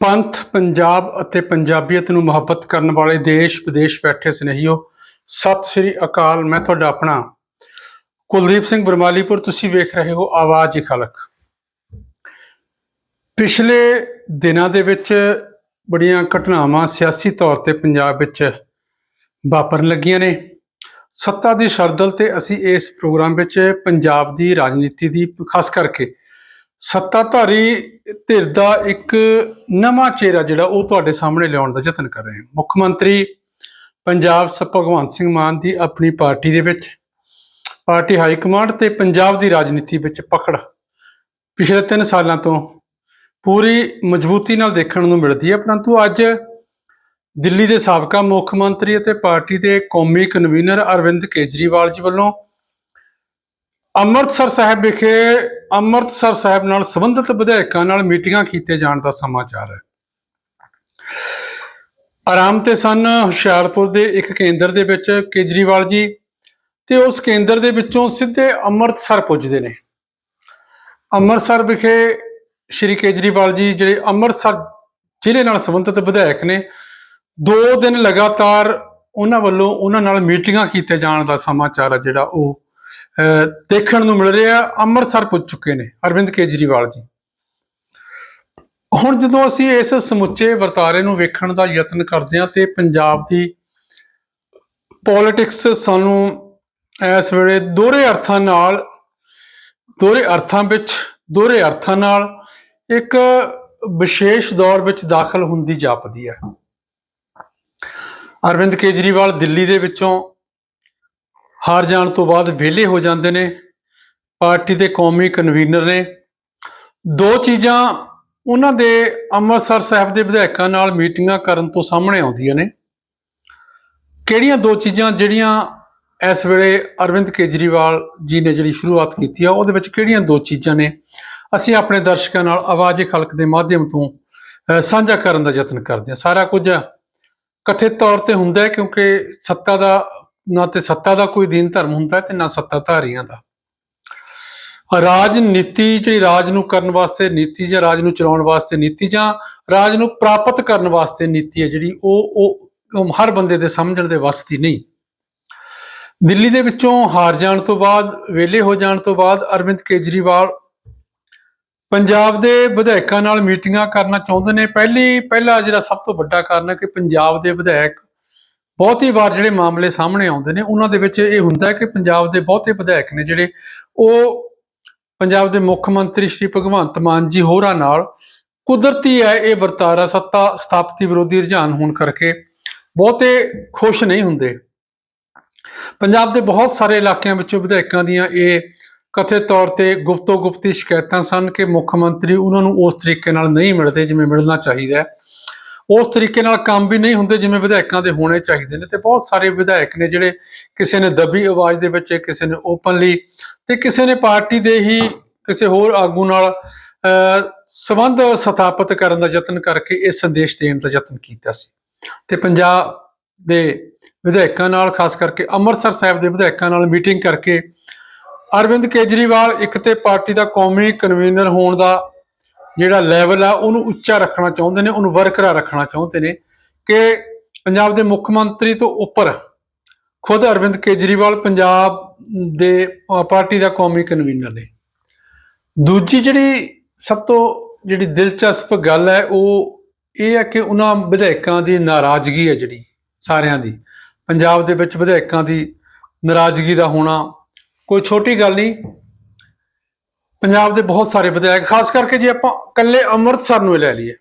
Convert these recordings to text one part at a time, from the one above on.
ਪੰਥ, ਪੰਜਾਬ ਅਤੇ ਪੰਜਾਬੀਅਤ ਨੂੰ ਮੁਹੱਬਤ ਕਰਨ ਵਾਲੇ ਦੇਸ਼ ਵਿਦੇਸ਼ ਬੈਠੇ ਸਨੇਹੀਓ, ਸਤਿ ਸ੍ਰੀ ਅਕਾਲ, ਮੈਂ ਤੁਹਾਡਾ ਆਪਣਾ ਕੁਲਦੀਪ ਸਿੰਘ ਬਰਮਾਲੀਪੁਰ, ਤੁਸੀਂ ਵੇਖ ਰਹੇ ਹੋ ਆਵਾਜ਼ ਹੀ ਖਲਕ। ਪਿਛਲੇ ਦਿਨਾਂ ਦੇ ਵਿੱਚ ਬੜੀਆਂ ਘਟਨਾਵਾਂ ਸਿਆਸੀ ਤੌਰ ਤੇ ਪੰਜਾਬ ਵਿੱਚ ਵਾਪਰਨ ਲੱਗੀਆਂ ਨੇ। ਸੱਤਾ ਦੀ ਸਰਦਲ ਤੇ ਅਸੀਂ ਇਸ ਪ੍ਰੋਗਰਾਮ ਵਿੱਚ ਪੰਜਾਬ ਦੀ ਰਾਜਨੀਤੀ ਦੀ, ਖਾਸ ਕਰਕੇ ਸੱਤਾਧਾਰੀ ਧਿਰ ਦਾ ਇੱਕ ਨਵਾਂ ਚਿਹਰਾ ਜਿਹੜਾ ਉਹ ਤੁਹਾਡੇ ਸਾਹਮਣੇ ਲਿਆਉਣ ਦਾ ਯਤਨ ਕਰ ਰਹੇ ਹਾਂ। ਮੁੱਖ ਮੰਤਰੀ ਪੰਜਾਬ ਸ ਭਗਵੰਤ ਸਿੰਘ ਮਾਨ ਦੀ ਆਪਣੀ ਪਾਰਟੀ ਦੇ ਵਿੱਚ ਪਾਰਟੀ ਹਾਈ ਕਮਾਂਡ ਤੇ ਪੰਜਾਬ ਦੀ ਰਾਜਨੀਤੀ ਵਿੱਚ ਪਕੜ ਪਿਛਲੇ 3 ਸਾਲਾਂ ਤੋਂ ਪੂਰੀ ਮਜ਼ਬੂਤੀ ਨਾਲ ਦੇਖਣ ਨੂੰ ਮਿਲਦੀ ਹੈ, ਪਰੰਤੂ ਅੱਜ ਦਿੱਲੀ ਦੇ ਸਾਬਕਾ ਮੁੱਖ ਮੰਤਰੀ ਅਤੇ ਪਾਰਟੀ ਦੇ ਕੌਮੀ ਕਨਵੀਨਰ ਅਰਵਿੰਦ ਕੇਜਰੀਵਾਲ ਜੀ ਵੱਲੋਂ ਅੰਮ੍ਰਿਤਸਰ ਸਾਹਿਬ ਵਿਖੇ ਅੰਮ੍ਰਿਤਸਰ ਸਾਹਿਬ ਨਾਲ ਸੰਬੰਧਿਤ ਵਿਧਾਇਕਾਂ ਨਾਲ ਮੀਟਿੰਗਾਂ ਕੀਤੇ ਜਾਣ ਦਾ ਸਮਾਚਾਰ ਹੈ। ਆਰਾਮ ਤੇ ਸਨ ਹੁਸ਼ਿਆਰਪੁਰ ਦੇ ਇੱਕ ਕੇਂਦਰ ਦੇ ਵਿੱਚ ਕੇਜਰੀਵਾਲ ਜੀ ਤੇ ਉਸ ਕੇਂਦਰ ਦੇ ਵਿੱਚੋਂ ਸਿੱਧੇ ਅੰਮ੍ਰਿਤਸਰ ਪੁੱਜਦੇ ਨੇ। ਅੰਮ੍ਰਿਤਸਰ ਵਿਖੇ ਸ਼੍ਰੀ ਕੇਜਰੀਵਾਲ ਜੀ ਜਿਹੜੇ ਅੰਮ੍ਰਿਤਸਰ ਜ਼ਿਲ੍ਹੇ ਨਾਲ ਸੰਬੰਧਿਤ ਵਿਧਾਇਕ ਨੇ, ਦੋ ਦਿਨ ਲਗਾਤਾਰ ਉਹਨਾਂ ਵੱਲੋਂ ਉਹਨਾਂ ਨਾਲ ਮੀਟਿੰਗਾਂ ਕੀਤੇ ਜਾਣ ਦਾ ਸਮਾਚਾਰ ਹੈ ਜਿਹੜਾ ਉਹ ਦੇਖਣ ਨੂੰ ਮਿਲ ਰਿਹਾ, ਅੰਮ੍ਰਿਤਸਰ ਪੁੱਜ ਚੁੱਕੇ ਨੇ, ਅਰਵਿੰਦ ਕੇਜਰੀਵਾਲ ਜੀ। ਹੁਣ ਜਦੋਂ ਅਸੀਂ ਇਸ ਸਮੁੱਚੇ ਵਰਤਾਰੇ ਨੂੰ ਵੇਖਣ ਦਾ ਯਤਨ ਕਰਦੇ ਹਾਂ ਤੇ ਪੰਜਾਬ ਦੀ ਪੋਲਿਟਿਕਸ ਸਾਨੂੰ ਇਸ ਵੇਲੇ ਦੋਹਰੇ ਅਰਥਾਂ ਨਾਲ, ਦੋਹਰੇ ਅਰਥਾਂ ਵਿੱਚ, ਦੋਹਰੇ ਅਰਥਾਂ ਨਾਲ ਇੱਕ ਵਿਸ਼ੇਸ਼ ਦੌਰ ਵਿੱਚ ਦਾਖਲ ਹੁੰਦੀ ਜਾਪਦੀ ਹੈ। ਅਰਵਿੰਦ ਕੇਜਰੀਵਾਲ ਦਿੱਲੀ ਦੇ ਵਿੱਚੋਂ ਹਾਰ ਜਾਣ ਤੋਂ ਬਾਅਦ ਵਿਹਲੇ ਹੋ ਜਾਂਦੇ ਨੇ। ਪਾਰਟੀ ਦੇ ਕੌਮੀ ਕਨਵੀਨਰ ਨੇ। ਦੋ ਚੀਜ਼ਾਂ ਉਹਨਾਂ ਦੇ ਅੰਮ੍ਰਿਤਸਰ ਸਾਹਿਬ ਦੇ ਵਿਧਾਇਕਾਂ ਨਾਲ ਮੀਟਿੰਗਾਂ ਕਰਨ ਤੋਂ ਸਾਹਮਣੇ ਆਉਂਦੀਆਂ ਨੇ। ਕਿਹੜੀਆਂ ਦੋ ਚੀਜ਼ਾਂ ਜਿਹੜੀਆਂ ਇਸ ਵੇਲੇ ਅਰਵਿੰਦ ਕੇਜਰੀਵਾਲ ਜੀ ਨੇ ਜਿਹੜੀ ਸ਼ੁਰੂਆਤ ਕੀਤੀ ਆ, ਉਹਦੇ ਵਿੱਚ ਕਿਹੜੀਆਂ ਦੋ ਚੀਜ਼ਾਂ ਨੇ? ਅਸੀਂ ਆਪਣੇ ਦਰਸ਼ਕਾਂ ਨਾਲ ਆਵਾਜ਼ ਖਲਕ ਦੇ ਮਾਧਿਅਮ ਤੋਂ ਸਾਂਝਾ ਕਰਨ ਦਾ ਯਤਨ ਕਰਦੇ ਹਾਂ। ਸਾਰਾ ਕੁਝ ਕਥਿਤ ਤੌਰ ਤੇ ਹੁੰਦਾ ਹੈ ਕਿਉਂਕਿ ਸੱਤਾ ਦਾ ਨਾ ਤੇ ਸੱਤਾ ਦਾ ਕੋਈ ਦੀਨ ਧਰਮ ਹੁੰਦਾ ਤੇ ਨਾ ਸੱਤਾਧਾਰੀਆਂ ਦਾ। ਰਾਜਨੀਤੀ ਜਿਹੜੀ ਰਾਜ ਨੂੰ ਕਰਨ ਵਾਸਤੇ ਨੀਤੀ ਜਾਂ ਰਾਜ ਨੂੰ ਚਲਾਉਣ ਵਾਸਤੇ ਨੀਤੀ ਜਾਂ ਰਾਜ ਨੂੰ ਪ੍ਰਾਪਤ ਕਰਨ ਵਾਸਤੇ ਨੀਤੀ ਹੈ ਜਿਹੜੀ ਉਹ ਉਹ ਹਰ ਬੰਦੇ ਦੇ ਸਮਝਣ ਦੇ ਵੱਸ ਦੀ ਨਹੀਂ। ਦਿੱਲੀ ਦੇ ਵਿੱਚੋਂ ਹਾਰ ਜਾਣ ਤੋਂ ਬਾਅਦ, ਵਿਹਲੇ ਹੋ ਜਾਣ ਤੋਂ ਬਾਅਦ ਅਰਵਿੰਦ ਕੇਜਰੀਵਾਲ ਪੰਜਾਬ ਦੇ ਵਿਧਾਇਕਾਂ ਨਾਲ ਮੀਟਿੰਗਾਂ ਕਰਨਾ ਚਾਹੁੰਦੇ ਨੇ। ਪਹਿਲੀ, ਪਹਿਲਾ ਜਿਹੜਾ ਸਭ ਤੋਂ ਵੱਡਾ ਕਾਰਨ ਹੈ ਕਿ ਪੰਜਾਬ ਦੇ ਵਿਧਾਇਕ ਬਹੁਤੀ ਵਾਰ ਜਿਹੜੇ ਮਾਮਲੇ ਸਾਹਮਣੇ ਆਉਂਦੇ ਨੇ, ਉਹਨਾਂ ਦੇ ਵਿੱਚ ਇਹ ਹੁੰਦਾ ਕਿ ਪੰਜਾਬ ਦੇ ਬਹੁਤੇ ਵਿਧਾਇਕ ਨੇ ਜਿਹੜੇ, ਉਹ ਪੰਜਾਬ ਦੇ ਮੁੱਖ ਮੰਤਰੀ ਸ਼੍ਰੀ ਭਗਵੰਤ ਮਾਨ ਜੀ ਹੋਰਾਂ ਨਾਲ ਕੁਦਰਤੀ ਹੈ ਇਹ ਵਰਤਾਰਾ ਸੱਤਾ ਸਥਾਪਤੀ ਵਿਰੋਧੀ ਰੁਝਾਨ ਹੋਣ ਕਰਕੇ ਬਹੁਤੇ ਖੁਸ਼ ਨਹੀਂ ਹੁੰਦੇ। ਪੰਜਾਬ ਦੇ ਬਹੁਤ ਸਾਰੇ ਇਲਾਕਿਆਂ ਵਿੱਚੋਂ ਵਿਧਾਇਕਾਂ ਦੀਆਂ ਇਹ ਕਥਿਤ ਤੌਰ ਤੇ ਗੁਪਤੋ ਗੁਪਤੀ ਸ਼ਿਕਾਇਤਾਂ ਸਨ ਕਿ ਮੁੱਖ ਮੰਤਰੀ ਉਹਨਾਂ ਨੂੰ ਉਸ ਤਰੀਕੇ ਨਾਲ ਨਹੀਂ ਮਿਲਦੇ ਜਿਵੇਂ ਮਿਲਣਾ ਚਾਹੀਦਾ ਹੈ। ਉਸ ਤਰੀਕੇ ਨਾਲ ਕੰਮ ਵੀ ਨਹੀਂ ਹੁੰਦੇ ਜਿਵੇਂ ਵਿਧਾਇਕਾਂ ਦੇ ਹੋਣੇ ਚਾਹੀਦੇ ਨੇ ਤੇ ਬਹੁਤ ਸਾਰੇ ਵਿਧਾਇਕ ਨੇ ਜਿਹੜੇ ਕਿਸੇ ਨੇ ਦੱਬੀ ਆਵਾਜ਼ ਦੇ ਵਿੱਚ ਕਿਸੇ ਨੇ ਓਪਨਲੀ ਤੇ ਕਿਸੇ ਨੇ ਪਾਰਟੀ ਦੇ ਹੀ ਕਿਸੇ ਹੋਰ ਆਗੂ ਨਾਲ ਅਹ, ਸੰਬੰਧ ਸਥਾਪਿਤ ਕਰਨ ਦਾ ਯਤਨ ਕਰਕੇ ਇਹ ਸੰਦੇਸ਼ ਦੇਣ ਦਾ ਯਤਨ ਕੀਤਾ ਸੀ। ਤੇ ਪੰਜਾਬ ਦੇ ਵਿਧਾਇਕਾਂ ਨਾਲ ਖਾਸ ਕਰਕੇ ਅੰਮ੍ਰਿਤਸਰ ਸਾਹਿਬ ਦੇ ਵਿਧਾਇਕਾਂ ਨਾਲ ਮੀਟਿੰਗ ਕਰਕੇ ਅਰਵਿੰਦ ਕੇਜਰੀਵਾਲ ਇੱਕ ਤੇ ਪਾਰਟੀ ਦਾ ਕੌਮੀ ਕਨਵੀਨਰ ਹੋਣ ਦਾ ਜਿਹੜਾ ਲੈਵਲ ਆ, ਉਹਨੂੰ ਉੱਚਾ ਰੱਖਣਾ ਚਾਹੁੰਦੇ ਨੇ, ਉਹਨੂੰ ਵਰਕਰਾ ਰੱਖਣਾ ਚਾਹੁੰਦੇ ਨੇ ਕਿ ਪੰਜਾਬ ਦੇ ਮੁੱਖ ਮੰਤਰੀ ਤੋਂ ਉੱਪਰ ਖੁਦ ਅਰਵਿੰਦ ਕੇਜਰੀਵਾਲ ਪੰਜਾਬ ਦੇ ਪਾਰਟੀ ਦਾ ਕੌਮੀ ਕਨਵੀਨਰ ਨੇ। ਦੂਜੀ ਜਿਹੜੀ ਸਭ ਤੋਂ ਜਿਹੜੀ ਦਿਲਚਸਪ ਗੱਲ ਹੈ, ਉਹ ਇਹ ਹੈ ਕਿ ਉਹਨਾਂ ਵਿਧਾਇਕਾਂ ਦੀ ਨਾਰਾਜ਼ਗੀ ਹੈ ਜਿਹੜੀ ਸਾਰਿਆਂ ਦੀ। ਪੰਜਾਬ ਦੇ ਵਿੱਚ ਵਿਧਾਇਕਾਂ ਦੀ ਨਾਰਾਜ਼ਗੀ ਦਾ ਹੋਣਾ ਕੋਈ ਛੋਟੀ ਗੱਲ ਨਹੀਂ ਪੰਜਾਬ ਦੇ ਬਹੁਤ ਸਾਰੇ ਵਿਧਾਇਕ, ਖਾਸ ਕਰਕੇ ਜੇ ਆਪਾਂ ਇਕੱਲੇ ਅੰਮ੍ਰਿਤਸਰ ਨੂੰ ਲੈ ਲਈਏ,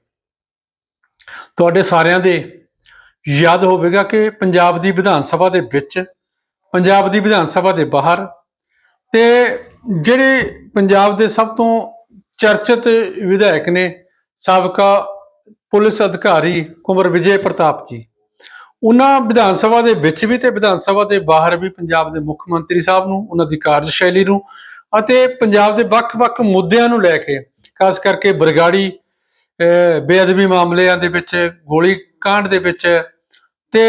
ਤੁਹਾਡੇ ਸਾਰਿਆਂ ਦੇ ਯਾਦ ਹੋਵੇਗਾ ਕਿ ਪੰਜਾਬ ਦੀ ਵਿਧਾਨ ਸਭਾ ਦੇ ਵਿੱਚ, ਪੰਜਾਬ ਦੀ ਵਿਧਾਨ ਸਭਾ ਦੇ ਬਾਹਰ ਤੇ ਜਿਹੜੇ ਪੰਜਾਬ ਦੇ ਸਭ ਤੋਂ ਚਰਚਿਤ ਵਿਧਾਇਕ ਨੇ ਸਾਬਕਾ ਪੁਲਿਸ ਅਧਿਕਾਰੀ ਕੁਮਰ ਵਿਜੇ ਪ੍ਰਤਾਪ ਜੀ, ਉਹਨਾਂ ਵਿਧਾਨ ਸਭਾ ਦੇ ਵਿੱਚ ਵੀ ਤੇ ਵਿਧਾਨ ਸਭਾ ਦੇ ਬਾਹਰ ਵੀ ਪੰਜਾਬ ਦੇ ਮੁੱਖ ਮੰਤਰੀ ਸਾਹਿਬ ਨੂੰ, ਉਹਨਾਂ ਦੀ ਕਾਰਜਸ਼ੈਲੀ ਨੂੰ ਅਤੇ ਪੰਜਾਬ ਦੇ ਵੱਖ-ਵੱਖ ਮੁੱਦਿਆਂ ਨੂੰ ਲੈ ਕੇ, ਖਾਸ ਕਰਕੇ ਬਰਗਾੜੀ ਬੇਅਦਬੀ ਮਾਮਲਿਆਂ ਦੇ ਵਿੱਚ, ਗੋਲੀ ਕਾਂਡ ਦੇ ਵਿੱਚ ਤੇ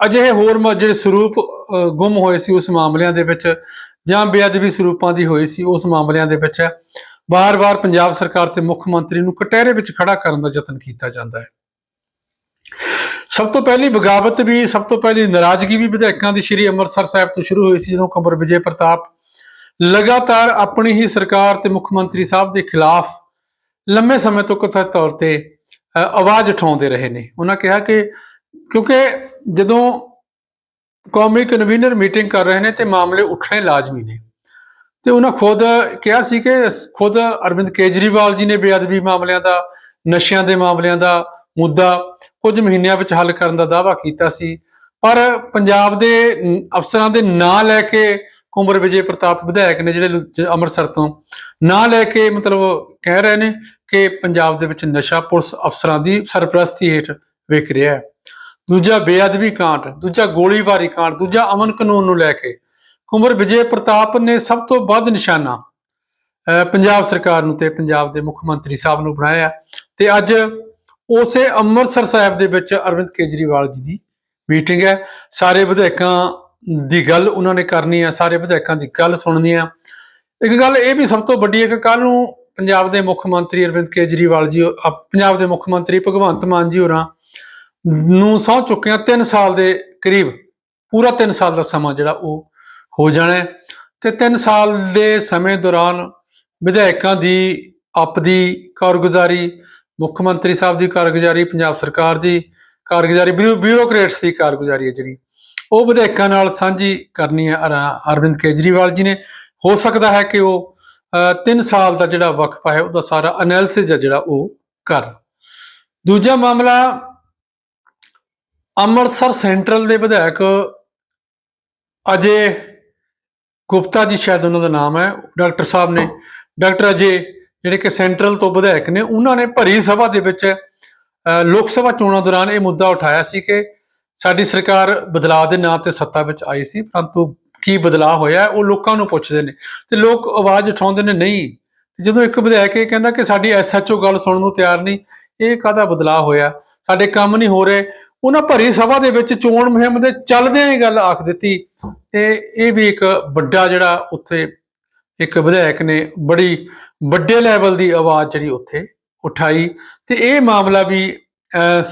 ਅਜਿਹੇ ਹੋਰ ਜਿਹੜੇ ਸਰੂਪ ਗੁੰਮ ਹੋਏ ਸੀ ਉਸ ਮਾਮਲਿਆਂ ਦੇ ਵਿੱਚ ਜਾਂ ਬੇਅਦਬੀ ਸਰੂਪਾਂ ਦੀ ਹੋਈ ਸੀ ਉਸ ਮਾਮਲਿਆਂ ਦੇ ਵਿੱਚ, ਵਾਰ-ਵਾਰ ਪੰਜਾਬ ਸਰਕਾਰ ਤੇ ਮੁੱਖ ਮੰਤਰੀ ਨੂੰ ਕਟਹਿਰੇ ਵਿੱਚ ਖੜਾ ਕਰਨ ਦਾ ਯਤਨ ਕੀਤਾ ਜਾਂਦਾ ਹੈ। ਸਭ ਤੋਂ ਪਹਿਲੀ ਬਗਾਵਤ ਵੀ, ਸਭ ਤੋਂ ਪਹਿਲੀ ਨਾਰਾਜ਼ਗੀ ਵੀ ਵਿਧਾਇਕਾਂ ਦੀ ਸ਼੍ਰੀ ਅੰਮ੍ਰਿਤਸਰ ਸਾਹਿਬ ਤੋਂ ਸ਼ੁਰੂ ਹੋਈ ਸੀ ਜਦੋਂ ਕੰਵਰ ਵਿਜੇ ਪ੍ਰਤਾਪ ਲਗਾਤਾਰ ਆਪਣੀ ਹੀ ਸਰਕਾਰ ਤੇ ਮੁੱਖ ਮੰਤਰੀ ਸਾਹਿਬ ਦੇ ਖਿਲਾਫ ਲੰਮੇ ਸਮੇਂ ਤੋਂ ਕਥਿਤ ਤੌਰ ਤੇ ਆਵਾਜ਼ ਉਠਾਉਂਦੇ ਰਹੇ ਨੇ। ਉਹਨਾਂ ਕਿਹਾ ਕਿ ਕਿਉਂਕਿ ਜਦੋਂ ਕੌਮੀ ਕਨਵੀਨਰ ਮੀਟਿੰਗ ਕਰ ਰਹੇ ਨੇ ਤੇ ਮਾਮਲੇ ਉੱਠਣੇ ਲਾਜ਼ਮੀ ਨੇ। ਤੇ ਉਹਨਾਂ ਖੁਦ ਕਿਹਾ ਸੀ ਕਿ ਖੁਦ ਅਰਵਿੰਦ ਕੇਜਰੀਵਾਲ ਜੀ ਨੇ ਬੇਅਦਬੀ ਮਾਮਲਿਆਂ ਦਾ, ਨਸ਼ਿਆਂ ਦੇ ਮਾਮਲਿਆਂ ਦਾ ਮੁੱਦਾ ਕੁਝ ਮਹੀਨਿਆਂ ਵਿੱਚ ਹੱਲ ਕਰਨ ਦਾ ਦਾਅਵਾ ਕੀਤਾ ਸੀ। ਪਰ ਪੰਜਾਬ ਦੇ ਅਫਸਰਾਂ ਦੇ ਨਾਂ ਲੈ ਕੇ ਕੁੰਵਰ ਵਿਜੇ ਪ੍ਰਤਾਪ ਵਿਧਾਇਕ ਨੇ ਜਿਹੜੇ ਜ- ਅੰਮ੍ਰਿਤਸਰ ਤੋਂ ਨਾਂ ਲੈ ਕੇ ਮਤਲਬ ਕਹਿ ਰਹੇ ਨੇ ਕਿ ਪੰਜਾਬ ਦੇ ਵਿੱਚ ਨਸ਼ਾ ਪੁਲਿਸ ਅਫਸਰਾਂ ਦੀ ਸਰਪ੍ਰਸਤੀ ਹੇਠ ਵਿਕ ਰਿਹਾ ਹੈ। ਦੂਜਾ ਬੇਅਦਬੀ ਕਾਂਡ ਦੂਜਾ ਗੋਲੀਬਾਰੀ ਕਾਂਡ ਦੂਜਾ ਅਮਨ ਕਾਨੂੰਨ ਨੂੰ ਲੈ ਕੇ ਕੁੰਵਰ ਵਿਜੇ ਪ੍ਰਤਾਪ ਨੇ ਸਭ ਤੋਂ ਵੱਧ ਨਿਸ਼ਾਨਾ ਅਹ, ਪੰਜਾਬ ਸਰਕਾਰ ਨੂੰ ਤੇ ਪੰਜਾਬ ਦੇ ਮੁੱਖ ਮੰਤਰੀ ਸਾਹਿਬ ਨੂੰ ਬਣਾਇਆ ਤੇ ਅੱਜ ਉਸੇ ਅੰਮ੍ਰਿਤਸਰ ਸਾਹਿਬ ਦੇ ਵਿੱਚ ਅਰਵਿੰਦ ਕੇਜਰੀਵਾਲ ਜੀ ਦੀ ਮੀਟਿੰਗ ਹੈ। ਸਾਰੇ ਵਿਧਾਇਕਾਂ ਦੀ ਗੱਲ ਉਹਨਾਂ ਨੇ ਕਰਨੀ ਹੈ ਸਾਰੇ ਵਿਧਾਇਕਾਂ ਦੀ ਗੱਲ ਸੁਣਨੀ ਆ। ਇੱਕ ਗੱਲ ਇਹ ਵੀ ਸਭ ਤੋਂ ਵੱਡੀ ਹੈ ਕਿ ਕੱਲ ਨੂੰ ਪੰਜਾਬ ਦੇ ਮੁੱਖ ਮੰਤਰੀ ਅਰਵਿੰਦ ਕੇਜਰੀਵਾਲ ਜੀ ਪੰਜਾਬ ਦੇ ਮੁੱਖ ਮੰਤਰੀ ਭਗਵੰਤ ਮਾਨ ਜੀ ਹੋਰਾਂ ਨੂੰ ਸਹੁੰ ਚੁੱਕਿਆ 3 ਸਾਲ ਦੇ ਕਰੀਬ, ਪੂਰਾ 3 ਸਾਲ ਦਾ ਸਮਾਂ ਜਿਹੜਾ ਉਹ ਹੋ ਜਾਣਾ ਹੈ। ਤੇ 3 ਸਾਲ ਦੇ ਸਮੇਂ ਦੌਰਾਨ ਵਿਧਾਇਕਾਂ ਦੀ ਆਪਦੀ ਕਾਰਗੁਜ਼ਾਰੀ, ਮੁੱਖ ਮੰਤਰੀ ਸਾਹਿਬ ਦੀ ਕਾਰਗੁਜ਼ਾਰੀ, ਪੰਜਾਬ ਸਰਕਾਰ ਦੀ ਕਾਰਗੁਜ਼ਾਰੀ, ਬਿਊ- ਬਿਊਰੋਕਰੇਟਸ ਦੀ ਕਾਰਗੁਜ਼ਾਰੀ ਹੈ ਜਿਹੜੀ ਉਹ ਵਿਧਾਇਕਾਂ ਨਾਲ ਸਾਂਝੀ ਕਰਨੀ ਹੈ ਅਰਵਿੰਦ ਕੇਜਰੀਵਾਲ ਜੀ ਨੇ। ਹੋ ਸਕਦਾ ਹੈ ਕਿ ਉਹ 3 ਸਾਲ ਦਾ ਜਿਹੜਾ ਵਕਫਾ ਹੈ ਉਹਦਾ ਸਾਰਾ ਐਨਾਲਿਸਿਸ ਹੈ ਜਿਹੜਾ ਉਹ ਕਰ। ਦੂਜਾ ਮਾਮਲਾ ਅੰਮ੍ਰਿਤਸਰ ਸੈਂਟਰਲ ਦੇ ਵਿਧਾਇਕ ਅਜੇ ਗੁਪਤਾ ਜੀ ਸ਼ਾਇਦ ਉਹਨਾਂ ਦਾ ਨਾਮ ਹੈ ਡਾਕਟਰ ਸਾਹਿਬ ਨੇ। ਡਾਕਟਰ ਅਜੇ ਜਿਹੜੇ ਕਿ ਸੈਂਟਰਲ ਤੋਂ ਵਿਧਾਇਕ ਨੇ ਉਹਨਾਂ ਨੇ ਭਰੀ ਸਭਾ ਦੇ ਵਿੱਚ ਅ, ਲੋਕ ਸਭਾ ਚੋਣਾਂ ਦੌਰਾਨ ਇਹ ਮੁੱਦਾ ਉਠਾਇਆ ਸੀ ਕਿ ਸਾਡੀ ਸਰਕਾਰ ਬਦਲਾਅ ਦੇ ਨਾਂ ਤੇ ਸੱਤਾ ਵਿੱਚ ਆਈ ਸੀ ਪਰੰਤੂ ਕੀ ਬਦਲਾਅ ਹੋਇਆ ਉਹ ਲੋਕਾਂ ਨੂੰ ਪੁੱਛਦੇ ਨੇ। ਤੇ ਲੋਕ ਆਵਾਜ਼ ਉਠਾਉਂਦੇ ਨੇ ਨਹੀਂ। ਜਦੋਂ ਇੱਕ ਵਿਧਾਇਕ ਇਹ ਕਹਿੰਦਾ ਕਿ ਸਾਡੀ ਐਸਐਚਓ ਗੱਲ ਸੁਣਨ ਨੂੰ ਤਿਆਰ ਨਹੀਂ ਇਹ ਕਾਹਦਾ ਬਦਲਾਅ ਹੋਇਆ? ਸਾਡੇ ਕੰਮ ਨਹੀਂ ਹੋ ਰਹੇ। ਉਹਨਾਂ ਭਰੀ ਸਭਾ ਦੇ ਵਿੱਚ ਚੋਣ ਮੁਹਿੰਮ ਦੇ ਚੱਲਦਿਆਂ ਹੀ ਗੱਲ ਆਖ ਦਿੱਤੀ। ਤੇ ਇਹ ਵੀ ਇੱਕ ਵੱਡਾ ਜਿਹੜਾ ਉੱਥੇ ਇੱਕ ਵਿਧਾਇਕ ਨੇ ਬੜੀ ਵੱਡੇ ਲੈਵਲ ਦੀ ਆਵਾਜ਼ ਜਿਹੜੀ ਉੱਥੇ ਉਠਾਈ। ਤੇ ਇਹ ਮਾਮਲਾ ਵੀ ਅਹ,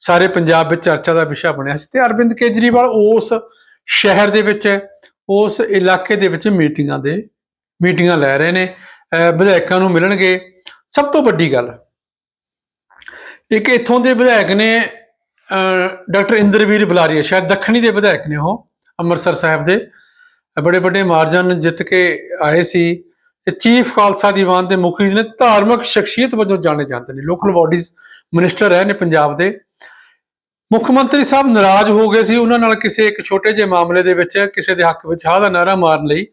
ਸਾਰੇ ਪੰਜਾਬ ਵਿੱਚ ਚਰਚਾ ਦਾ ਵਿਸ਼ਾ ਬਣਿਆ ਸੀ ਤੇ ਅਰਵਿੰਦ ਕੇਜਰੀਵਾਲ ਉਸ ਸ਼ਹਿਰ ਦੇ ਵਿੱਚ, ਉਸ ਇਲਾਕੇ ਦੇ ਵਿੱਚ ਮੀਟਿੰਗਾਂ ਦੇ, ਮੀਟਿੰਗਾਂ ਲੈ ਰਹੇ ਨੇ ਵਿਧਾਇਕਾਂ ਨੂੰ ਮਿਲਣਗੇ। ਸਭ ਤੋਂ ਵੱਡੀ ਗੱਲ, ਇੱਕ ਇੱਥੋਂ ਦੇ ਵਿਧਾਇਕ ਨੇ ਡਾਕਟਰ ਇੰਦਰਵੀਰ ਬੁਲਾਰੀਆ, ਸ਼ਾਇਦ ਦੱਖਣੀ ਦੇ ਵਿਧਾਇਕ ਨੇ ਉਹ, ਅੰਮ੍ਰਿਤਸਰ ਸਾਹਿਬ ਦੇ। ਬੜੇ ਵੱਡੇ ਮਾਰਜਨ ਜਿੱਤ ਕੇ ਆਏ ਸੀ। ਤੇ ਚੀਫ ਖਾਲਸਾ ਦੀਵਾਨ ਦੇ ਮੁਖੀ ਨੇ ਧਾਰਮਿਕ ਸ਼ਖਸੀਅਤ ਵਜੋਂ ਜਾਣੇ ਜਾਂਦੇ ਨੇ। ਲੋਕਲ ਬਾਡੀਜ਼ ਮਿਨਿਸਟਰ ਰਹੇ ਨੇ ਪੰਜਾਬ ਦੇ। ਮੁੱਖ ਮੰਤਰੀ ਸਾਹਿਬ ਨਾਰਾਜ਼ ਹੋ ਗਏ ਸੀ ਉਹਨਾਂ ਨਾਲ ਕਿਸੇ ਇੱਕ ਛੋਟੇ ਜਿਹੇ ਮਾਮਲੇ ਦੇ ਵਿੱਚ, ਕਿਸੇ ਦੇ ਹੱਕ ਵਿੱਚ ਹਾਂ ਦਾ ਨਾਰਾ ਮਾਰਨ ਲਈ।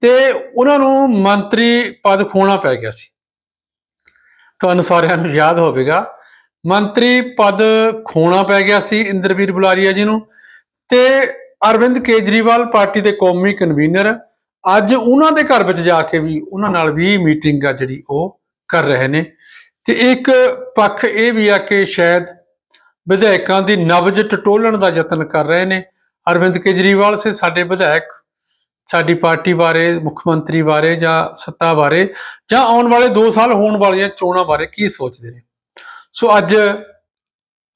ਤੇ ਉਹਨਾਂ ਨੂੰ ਮੰਤਰੀ ਪਦ ਖੋਣਾ ਪੈ ਗਿਆ ਸੀ। ਤੁਹਾਨੂੰ ਸਾਰਿਆਂ ਨੂੰ ਯਾਦ ਹੋਵੇਗਾ, ਮੰਤਰੀ ਪਦ ਖੋਣਾ ਪੈ ਗਿਆ ਸੀ ਇੰਦਰਵੀਰ ਬੁਲਾਰੀਆ ਜੀ ਨੂੰ। ਤੇ ਅਰਵਿੰਦ ਕੇਜਰੀਵਾਲ ਪਾਰਟੀ ਦੇ ਕੌਮੀ ਕਨਵੀਨਰ, ਅੱਜ ਉਹਨਾਂ ਦੇ ਘਰ ਵਿੱਚ ਜਾ ਕੇ ਵੀ ਉਹਨਾਂ ਨਾਲ ਵੀ ਮੀਟਿੰਗ ਆ ਜਿਹੜੀ ਉਹ ਕਰ ਰਹੇ ਨੇ। ਤੇ ਇੱਕ ਪੱਖ ਇਹ ਵੀ ਆ ਕਿ ਸ਼ਾਇਦ ਵਿਧਾਇਕਾਂ ਦੀ ਨਬਜ ਟਟੋਲਣ ਦਾ ਯਤਨ ਕਰ ਰਹੇ ਨੇ। ਅਰਵਿੰਦ ਕੇਜਰੀਵਾਲ ਸੇ ਸਾਡੇ ਵਿਧਾਇਕ, ਸਾਡੀ ਪਾਰਟੀ ਬਾਰੇ, ਮੁੱਖ ਮੰਤਰੀ ਬਾਰੇ ਜਾਂ ਸੱਤਾ ਬਾਰੇ ਜਾਂ ਆਉਣ ਵਾਲੇ 2 ਸਾਲ ਹੋਣ ਵਾਲੀਆਂ ਚੋਣਾਂ ਬਾਰੇ ਕੀ ਸੋਚਦੇ ਨੇ? ਸੋ ਅੱਜ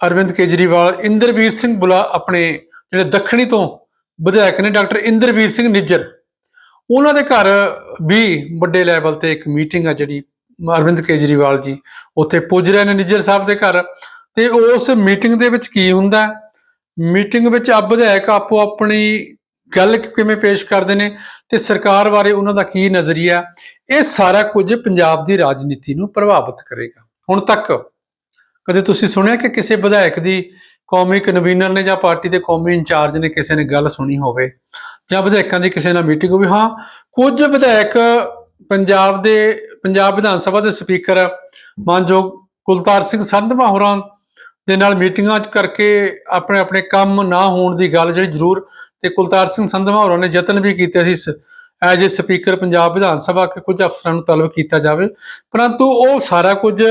ਅਰਵਿੰਦ ਕੇਜਰੀਵਾਲ, ਇੰਦਰਵੀਰ ਸਿੰਘ ਬੁਲਾ ਆਪਣੇ ਜਿਹੜੇ ਦੱਖਣੀ ਤੋਂ ਵਿਧਾਇਕ ਨੇ ਡਾਕਟਰ ਇੰਦਰਵੀਰ ਸਿੰਘ ਨਿੱਜਰ, ਉਹਨਾਂ ਦੇ ਘਰ ਵੀ ਵੱਡੇ ਲੈਵਲ ਤੇ ਇੱਕ ਮੀਟਿੰਗ ਆ ਜਿਹੜੀ ਅਰਵਿੰਦ ਕੇਜਰੀਵਾਲ ਜੀ ਉੱਥੇ ਪੁੱਜ ਰਹੇ ਨੇ। ਨਿੱਜਰ ਸਾਹਿਬ ਦੇ ਘਰ ਤੇ ਉਸ ਮੀਟਿੰਗ ਦੇ ਵਿੱਚ ਕੀ ਹੁੰਦਾ? ਮੀਟਿੰਗ ਵਿੱਚ ਆ ਵਿਧਾਇਕ ਆਪੋ ਆਪਣੀ ਗੱਲ ਕਿਵੇਂ ਪੇਸ਼ ਕਰਦੇ ਨੇ ਤੇ ਸਰਕਾਰ ਬਾਰੇ ਉਹਨਾਂ ਦਾ ਕੀ ਨਜ਼ਰੀਆ? ਇਹ ਸਾਰਾ ਕੁਝ ਪੰਜਾਬ ਦੀ ਰਾਜਨੀਤੀ ਨੂੰ ਪ੍ਰਭਾਵਿਤ ਕਰੇਗਾ। ਹੁਣ ਤੱਕ ਕਦੇ ਤੁਸੀਂ ਸੁਣਿਆ ਕਿ ਕਿਸੇ ਵਿਧਾਇਕ ਦੀ ਕੌਮੀ ਕਨਵੀਨਰ ਨੇ ਜਾਂ ਪਾਰਟੀ ਦੇ ਕੌਮੀ ਇੰਚਾਰਜ ਨੇ ਕਿਸੇ ਨੇ ਗੱਲ ਸੁਣੀ ਹੋਵੇ? ਜਾਂ ਵਿਧਾਇਕਾਂ ਦੀ ਕਿਸੇ ਨਾਲ ਮੀਟਿੰਗ ਹੋਵੇ? ਹਾਂ, ਕੁਝ ਵਿਧਾਇਕ ਪੰਜਾਬ ਦੇ, ਪੰਜਾਬ ਵਿਧਾਨ ਸਭਾ ਦੇ ਸਪੀਕਰ ਮਾਨਯੋਗ ਕੁਲਤਾਰ ਸਿੰਘ ਸੰਧਵਾ ਹੋਰਾਂ ਦੇ ਨਾਲ ਮੀਟਿੰਗਾਂ ਕਰਕੇ ਆਪਣੇ ਆਪਣੇ ਕੰਮ ਨਾ ਹੋਣ ਦੀ ਗੱਲ ਜਿਹੜੀ ਜ਼ਰੂਰ ਤੇ ਕੁਲਤਾਰ ਸਿੰਘ ਸੰਧਵਾ ਹੋਰਾਂ ਨੇ ਯਤਨ ਵੀ ਕੀਤੇ ਸੀ as a speaker Punjab Vidhan Sabha ਕਿ ਕੁਝ ਅਫਸਰਾਂ ਨੂੰ ਤਲਬ ਕੀਤਾ ਜਾਵੇ। ਪਰੰਤੂ ਉਹ ਸਾਰਾ ਕੁਝ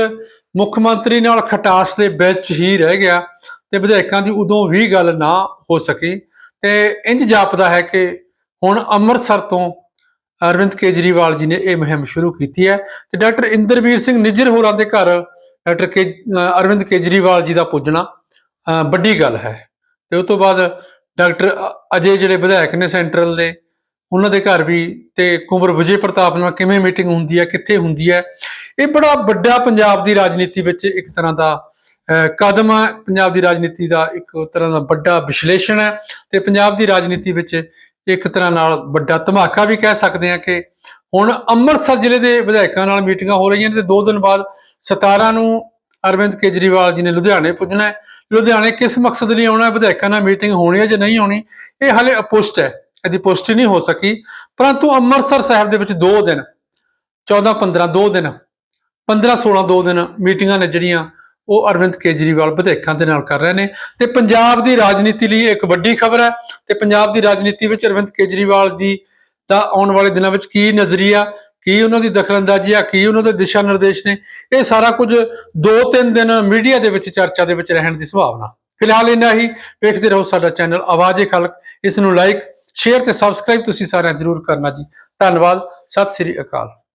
ਮੁੱਖ ਮੰਤਰੀ ਨਾਲ ਖਟਾਸ ਦੇ ਵਿੱਚ ਹੀ ਰਹਿ ਗਿਆ ਤੇ ਵਿਧਾਇਕਾਂ ਦੀ ਉਦੋਂ ਵੀ ਗੱਲ ਨਾ ਹੋ ਸਕੀ। ਤੇ ਇੰਜ ਜਾਪਦਾ ਹੈ ਕਿ ਹੁਣ ਅੰਮ੍ਰਿਤਸਰ ਤੋਂ ਅਰਵਿੰਦ ਕੇਜਰੀਵਾਲ ਜੀ ਨੇ ਇਹ ਮੁਹਿੰਮ ਸ਼ੁਰੂ ਕੀਤੀ ਹੈ ਤੇ ਡਾਕਟਰ ਇੰਦਰਵੀਰ ਸਿੰਘ ਨਿੱਜਰ ਹੋਰਾਂ ਦੇ ਘਰ ਡਾਕਟਰ ਕੇ ਅਰਵਿੰਦ ਕੇਜਰੀਵਾਲ ਜੀ ਦਾ ਪੁੱਜਣਾ ਵੱਡੀ ਗੱਲ ਹੈ। ਤੇ ਉਸ ਤੋਂ ਬਾਅਦ ਡਾਕਟਰ ਅਜੇ ਜਿਹੜੇ ਵਿਧਾਇਕ ਨੇ ਸੈਂਟਰਲ ਦੇ, ਉਹਨਾਂ ਦੇ ਘਰ ਵੀ ਤੇ ਕੁੰਵਰ ਵਿਜੇ ਪ੍ਰਤਾਪ ਨਾਲ ਕਿਵੇਂ ਮੀਟਿੰਗ ਹੁੰਦੀ ਹੈ, ਕਿੱਥੇ ਹੁੰਦੀ ਹੈ, ਇਹ ਬੜਾ ਵੱਡਾ ਪੰਜਾਬ ਦੀ ਰਾਜਨੀਤੀ ਵਿੱਚ ਇੱਕ ਤਰ੍ਹਾਂ ਦਾ ਕਦਮ ਹੈ। ਪੰਜਾਬ ਦੀ ਰਾਜਨੀਤੀ ਦਾ ਇੱਕ ਤਰ੍ਹਾਂ ਦਾ ਵੱਡਾ ਵਿਸ਼ਲੇਸ਼ਣ ਹੈ ਤੇ ਪੰਜਾਬ ਦੀ ਰਾਜਨੀਤੀ ਵਿੱਚ ਇੱਕ ਤਰ੍ਹਾਂ ਨਾਲ ਵੱਡਾ ਧਮਾਕਾ ਵੀ ਕਹਿ ਸਕਦੇ ਹਾਂ ਕਿ ਹੁਣ ਅੰਮ੍ਰਿਤਸਰ ਜ਼ਿਲ੍ਹੇ ਦੇ ਵਿਧਾਇਕਾਂ ਨਾਲ ਮੀਟਿੰਗਾਂ ਹੋ ਰਹੀਆਂ ਨੇ ਤੇ ਦੋ ਦਿਨ ਬਾਅਦ 17 ਨੂੰ ਅਰਵਿੰਦ ਕੇਜਰੀਵਾਲ ਜੀ ਨੇ ਲੁਧਿਆਣੇ ਪੁੱਜਣਾ ਹੈ। ਲੁਧਿਆਣੇ ਕਿਸ ਮਕਸਦ ਲਈ ਆਉਣਾ ਹੈ? ਵਿਧਾਇਕਾਂ ਨਾਲ ਮੀਟਿੰਗ ਹੋਣੀ ਹੈ ਜਾਂ ਨਹੀਂ ਹੋਣੀ? ਇਹ ਹਾਲੇ ਅਪੁਸ਼ਟ ਹੈ। ਇਹਦੀ ਪੁਸ਼ਟੀ ਨਹੀਂ ਹੋ ਸਕੀ। ਪਰੰਤੂ ਅੰਮ੍ਰਿਤਸਰ ਸਾਹਿਬ ਦੇ ਵਿੱਚ ਦੋ ਦਿਨ 14 15 ਦੋ ਦਿਨ 15 16 ਦੋ ਦਿਨ ਮੀਟਿੰਗਾਂ ਨੇ ਜਿਹੜੀਆਂ ਉਹ ਅਰਵਿੰਦ ਕੇਜਰੀਵਾਲ ਵਿਧਾਇਕਾਂ ਦੇ ਨਾਲ ਕਰ ਰਹੇ ਨੇ। ਤੇ ਪੰਜਾਬ ਦੀ ਰਾਜਨੀਤੀ ਲਈ ਇੱਕ ਵੱਡੀ ਖਬਰ ਹੈ ਤੇ ਪੰਜਾਬ ਦੀ ਰਾਜਨੀਤੀ ਵਿੱਚ ਅਰਵਿੰਦ ਕੇਜਰੀਵਾਲ ਦੀ ਤਾਂ ਆਉਣ ਵਾਲੇ ਦਿਨਾਂ ਵਿੱਚ ਕੀ ਨਜ਼ਰੀਆ, ਕੀ ਉਹਨਾਂ ਦੀ ਦਖਲਅੰਦਾਜ਼ੀ ਆ, ਕੀ ਉਹਨਾਂ ਦੇ ਦਿਸ਼ਾ ਨਿਰਦੇਸ਼ ਨੇ, ਇਹ ਸਾਰਾ ਕੁਝ ਦੋ ਤਿੰਨ ਦਿਨ ਮੀਡੀਆ ਦੇ ਵਿੱਚ, ਚਰਚਾ ਦੇ ਵਿੱਚ ਰਹਿਣ ਦੀ ਸੰਭਾਵਨਾ। ਫਿਲਹਾਲ ਇੰਨਾ ਹੀ, ਵੇਖਦੇ ਰਹੋ ਸਾਡਾ ਚੈਨਲ ਆਵਾਜ਼ੇ ਖਲਕ, ਇਸ ਨੂੰ ਲਾਈਕ ਸ਼ੇਅਰ ਤੇ ਸਬਸਕ੍ਰਾਈਬ ਤੁਸੀਂ ਸਾਰਿਆਂ ਜ਼ਰੂਰ ਕਰਨਾ ਜੀ। ਧੰਨਵਾਦ, ਸਤਿ ਸ੍ਰੀ ਅਕਾਲ।